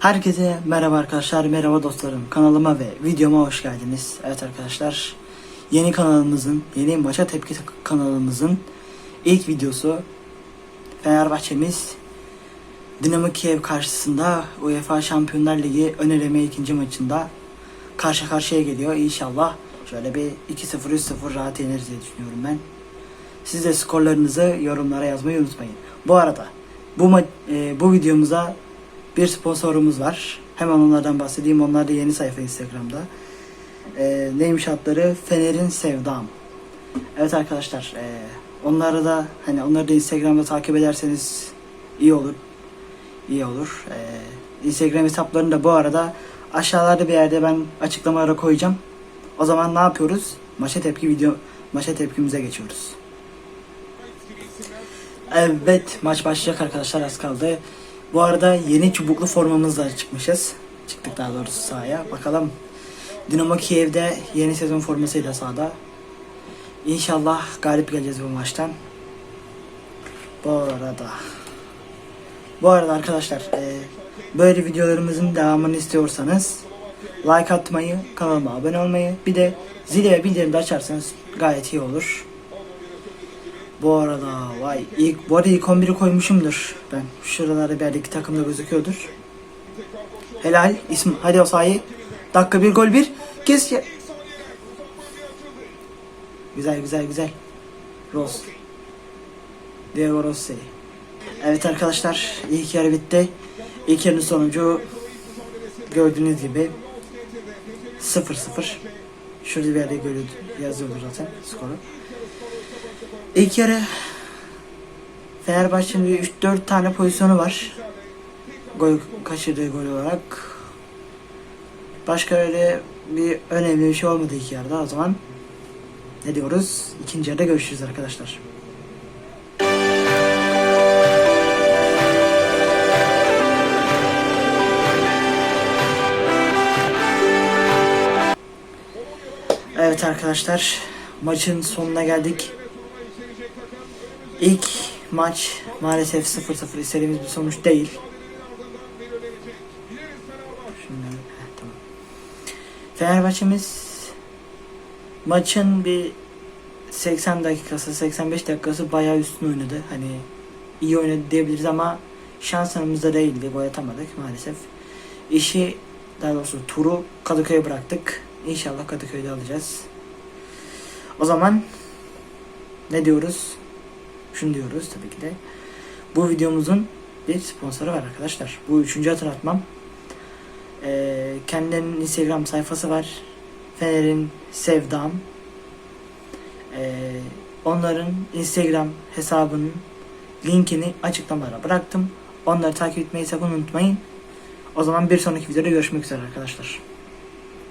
Herkese merhaba arkadaşlar, merhaba dostlarım. Kanalıma ve videoma hoş geldiniz. Evet arkadaşlar, yeni kanalımızın, yeni maça tepki kanalımızın ilk videosu Fenerbahçe'miz Dinamo Kiev karşısında UEFA Şampiyonlar Ligi ön eleme ikinci maçında karşı karşıya geliyor. İnşallah şöyle bir 2-0 3-0 rahat yeneriz diye düşünüyorum ben. Siz de skorlarınızı yorumlara yazmayı unutmayın. Bu arada bu e, bu videomuza bir sponsorumuz var. Hemen onlardan bahsedeyim. Onlar da yeni sayfa Instagram'da. E, neymiş adları? Fener'in Sevdam. Evet arkadaşlar, e, onları da hani onları da Instagram'da takip ederseniz iyi olur. İyi olur. E, Instagram hesaplarını da bu arada aşağılarda bir yerde ben açıklamalara koyacağım. O zaman ne yapıyoruz? Maça tepki video maça tepkimize geçiyoruz. Evet maç başlayacak arkadaşlar az kaldı. Bu arada yeni çubuklu formamızla çıkmışız. Çıktık daha doğrusu sahaya. Bakalım Dinamo Kiev'de yeni sezon formasıyla sahada. İnşallah galip geleceğiz bu maçtan. Bu arada bu arada arkadaşlar e, böyle videolarımızın devamını istiyorsanız like atmayı, kanalıma abone olmayı bir de zili ve bildirim de açarsanız gayet iyi olur. Bu arada vay ilk bu arada ilk 11'i koymuşumdur ben. Şuralarda bir yerdeki takımda gözüküyordur. Helal ismi hadi Osayi. Dakika bir gol bir. Kes ya. Güzel güzel güzel. Ross. Diego Rossi. Evet arkadaşlar ilk yarı bitti. İlk yarının sonucu gördüğünüz gibi 0-0. Şurada bir yerde görüyordu, yazıyordu zaten skoru. İlk yarı Fenerbahçe'nin 3-4 tane pozisyonu var. Gol kaçırdığı gol olarak. Başka öyle bir önemli bir şey olmadı ilk yarıda. O zaman ne diyoruz? İkinci yarıda görüşürüz arkadaşlar. Evet arkadaşlar maçın sonuna geldik. İlk maç maalesef 0-0 istediğimiz bir sonuç değil. Şimdi, heh, tamam. Fenerbahçe'miz maçın bir 80 dakikası, 85 dakikası bayağı üstün oynadı. Hani iyi oynadı diyebiliriz ama şansımızda değildi. Gol atamadık maalesef. İşi daha doğrusu turu Kadıköy'e bıraktık. İnşallah Kadıköy'de alacağız. O zaman ne diyoruz? Şunu diyoruz tabii ki de. Bu videomuzun bir sponsoru var arkadaşlar. Bu üçüncü hatırlatmam. Ee, kendilerinin Instagram sayfası var. Fener'in Sevdam. Ee, onların Instagram hesabının linkini açıklamalara bıraktım. Onları takip etmeyi sakın unutmayın. O zaman bir sonraki videoda görüşmek üzere arkadaşlar.